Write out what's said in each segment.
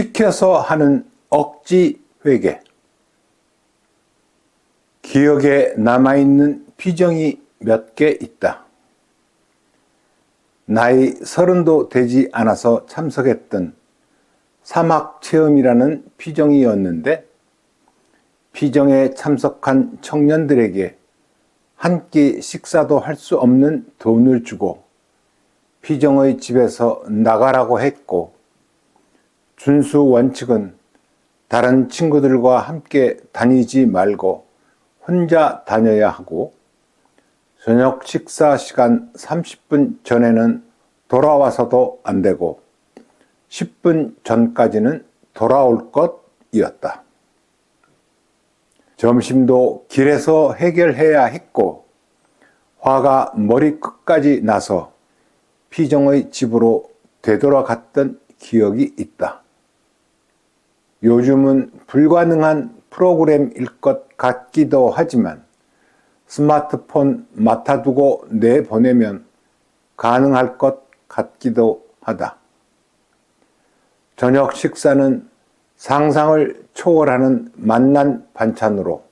시켜서 하는 억지 회개. 기억에 남아있는 피정이 몇 개 있다. 나이 서른도 되지 않아서 참석했던 사막 체험이라는 피정이었는데 피정에 참석한 청년들에게 한 끼 식사도 할 수 없는 돈을 주고 피정의 집에서 나가라고 했고 준수 원칙은 다른 친구들과 함께 다니지 말고 혼자 다녀야 하고 저녁 식사 시간 30분 전에는 돌아와서도 안 되고 10분 전까지는 돌아올 것이었다. 점심도 길에서 해결해야 했고 화가 머리 끝까지 나서 피정의 집으로 되돌아갔던 기억이 있다. 요즘은 불가능한 프로그램일 것 같기도 하지만 스마트폰 맡아두고 내보내면 가능할 것 같기도 하다. 저녁 식사는 상상을 초월하는 만난 반찬으로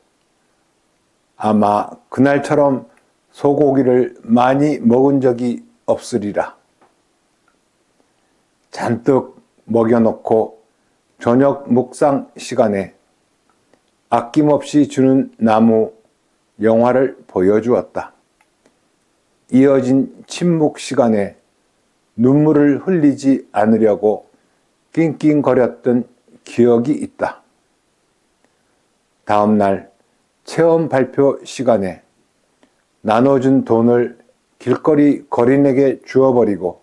아마 그날처럼 소고기를 많이 먹은 적이 없으리라. 잔뜩 먹여놓고 저녁 묵상 시간에 아낌없이 주는 나무 영화를 보여주었다. 이어진 침묵 시간에 눈물을 흘리지 않으려고 낑낑거렸던 기억이 있다. 다음 날 체험 발표 시간에 나눠준 돈을 길거리 거린에게 주어버리고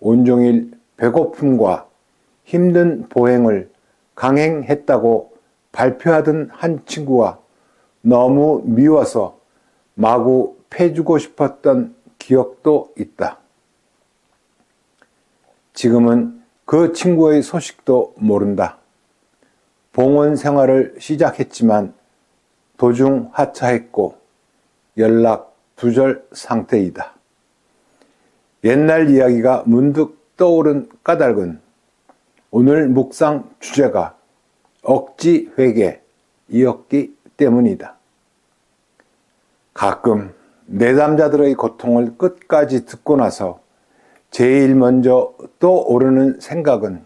온종일 배고픔과 힘든 보행을 강행했다고 발표하던 한 친구와 너무 미워서 마구 패주고 싶었던 기억도 있다. 지금은 그 친구의 소식도 모른다. 봉원 생활을 시작했지만 도중 하차했고 연락 두절 상태이다. 옛날 이야기가 문득 떠오른 까닭은 오늘 묵상 주제가 억지 회개이었기 때문이다. 가끔 내담자들의 고통을 끝까지 듣고 나서 제일 먼저 떠오르는 생각은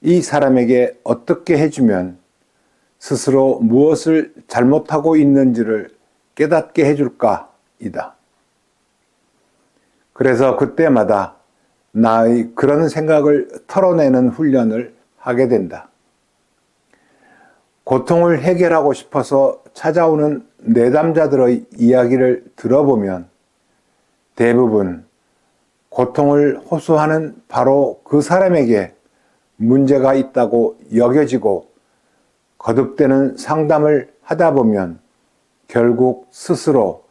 이 사람에게 어떻게 해주면 스스로 무엇을 잘못하고 있는지를 깨닫게 해줄까이다. 그래서 그때마다 나의 그런 생각을 털어내는 훈련을 하게 된다. 고통을 해결하고 싶어서 찾아오는 내담자들의 이야기를 들어보면 대부분 고통을 호소하는 바로 그 사람에게 문제가 있다고 여겨지고 거듭되는 상담을 하다 보면 결국 스스로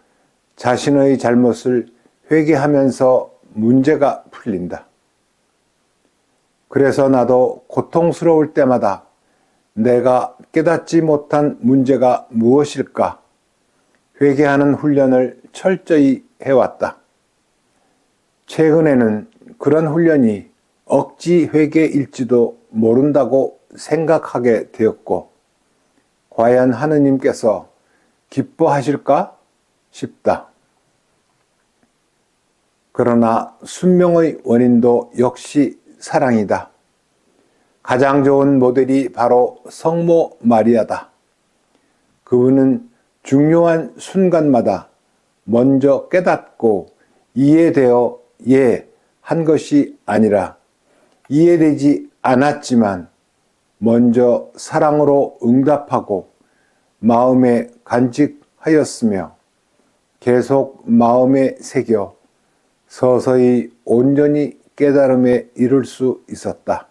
자신의 잘못을 회개하면서 문제가 풀린다. 그래서 나도 고통스러울 때마다 내가 깨닫지 못한 문제가 무엇일까 회개하는 훈련을 철저히 해왔다. 최근에는 그런 훈련이 억지 회개일지도 모른다고 생각하게 되었고, 과연 하느님께서 기뻐하실까 싶다. 그러나 순명의 원인도 역시 사랑이다. 가장 좋은 모델이 바로 성모 마리아다. 그분은 중요한 순간마다 먼저 깨닫고 이해되어 예 한 것이 아니라 이해되지 않았지만 먼저 사랑으로 응답하고 마음에 간직하였으며 계속 마음에 새겨 서서히 온전히 깨달음에 이를 수 있었다.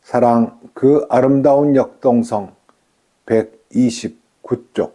사랑 그 아름다운 역동성 129쪽